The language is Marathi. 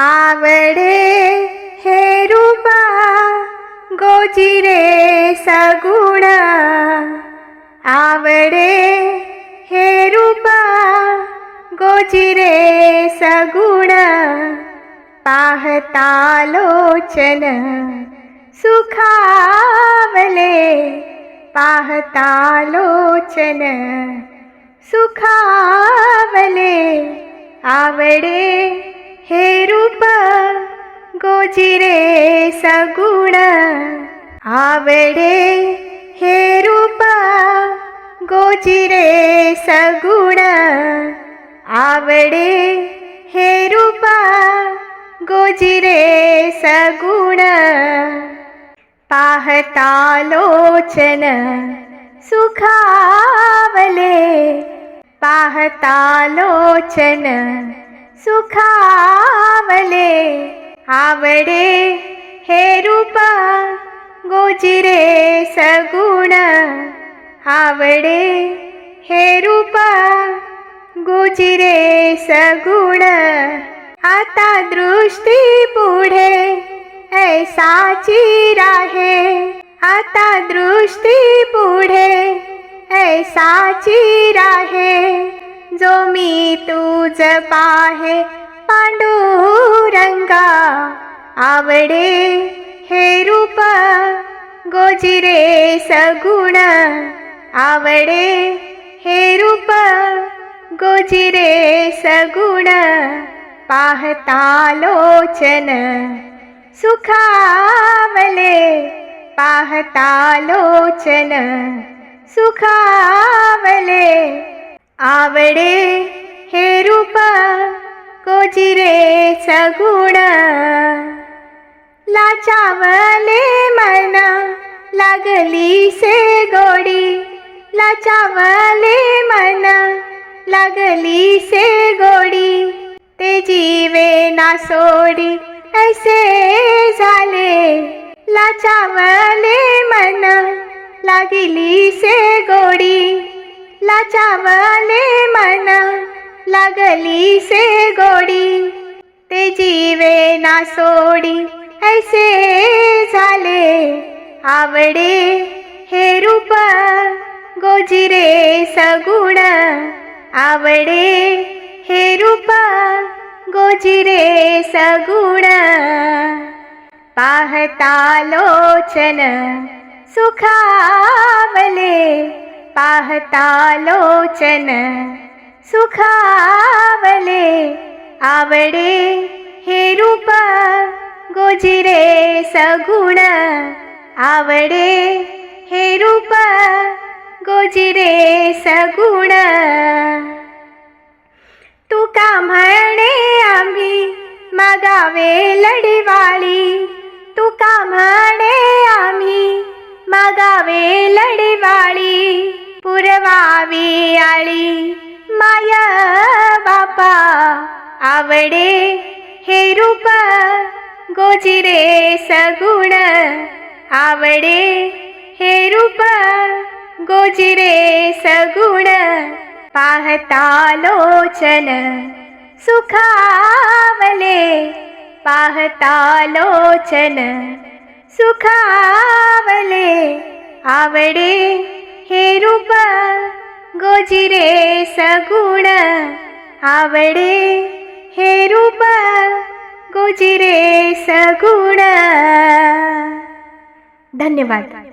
આવડે હે રૂપા ગોજી રે સગુણા. આવડે હે રૂપા ગોજી રે સગુણા. પાહતા લોચન સુખાવલે, પાહતા લોચન સુખાવલે. આવડે हे रूप गोजिरे सगुण आवडे हे रूप गोजिरे सगुण आवडे हे रूप गोजिरे सगुण। पाहता लोचन सुखावले पाहता लोचन सुखावले आवडे हे रूप गोजिरे सगुण आवडे हे रूप गोजिरे सगुण. आता दृष्टी पुढे ऐसाची राहे आता दृष्टी पुढे ऐसाची राहे. जो मी तुझ पाहे पांडुरंगा आवडे हे रूप गोजिरे सगुण आवडे हे रूप गोजिरे सगुण पाहता लोचन सुखावले पाहता लोचन सुखावले आवडे हे रूप कोजिरे सगुण. लाचावले मन लागली से गोडी. लाचावले मन लागली से गोडी. ते जीवे ना सोडी ऐसे झाले. लाचावले मन लागिली से गोडी. लाचावले मन लागली से गोडी. ते जीवे ना सोडी ऐसे झाले आवडे. हे रूप गोजिरे सगुण आवडे. हे रूप गोजिरे सगुण. पाहता लोचन सुखावले. पाहता लोचन सुखावले आवडे हे रूप गोजिरे सगुण. आवडे हे रूप गोजिरे सगुण. तू का म्हणे आम्ही मागावे लढीवाळी. तू का म्हणे आम्ही मागावे लढीवाळी. पुरवावी माया बापा आवडे हे रूप गोजिरे सगुण आवडे हे रूप गोजिरे सगुण पाहता लोचन सुखावले पाहता लोचन सुखावले आवडे હે રૂપા ગોજરે સગુણ આવડે. હે રૂપા ગોજરે સગુણ. ધન્યવાદ.